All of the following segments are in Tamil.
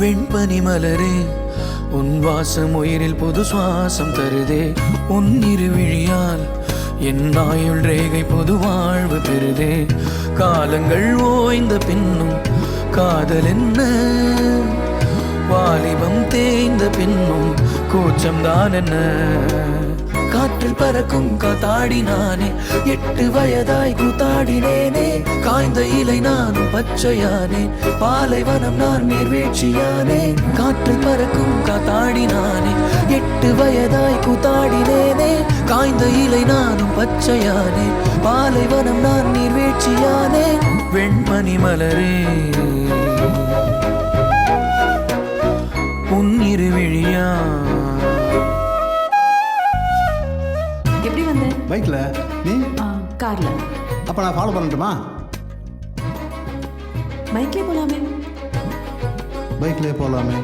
வெண்பனி மலரே உன் வாசம் உயிரில் புது சுவாசம் தருதே. உன் இருவிழியால் என் ஆயுள் ரேகை பொது வாழ்வு பெறுதே. காலங்கள் ஓய்ந்த பின்னும் காதல் என்ன? வாலிபம் தேய்ந்த பின்னும் கூச்சம்தான் என்ன? காற்றில் பறக்கும் காத்தாடி நானே எட்டு வயதாய் கூத்தாடினேனே. காய்ந்த இலை நானும் பச்சையானே. பாலைவனம் நான் நீர்வீழ்ச்சியானே காற்றில் பறக்கும் காத்தாடி நானே எட்டு வயதாய் கூத்தாடினேனே. காய்ந்த இலை நானும் பச்சையானே. பாலைவனம் நான் நீர்வீழ்ச்சியானே வெண்மணி மலரே. உன் இருவிழியா. பைக்கில் நீ? கார்ல. அப்போ நான் ஃபாலோ பண்ணட்டுமா? பைக்லயே போலாமே. பைக்லேயே போகலாமே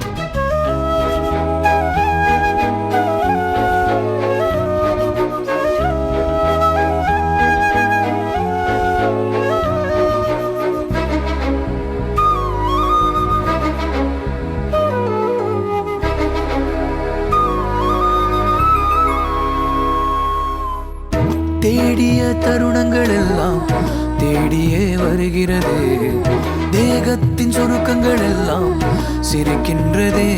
தேடிய தருணங்கள் எல்லாம் தேடியே வருகிறதே. தேகத்தின் சுருக்கங்கள் எல்லாம் சிரிக்கின்றதே.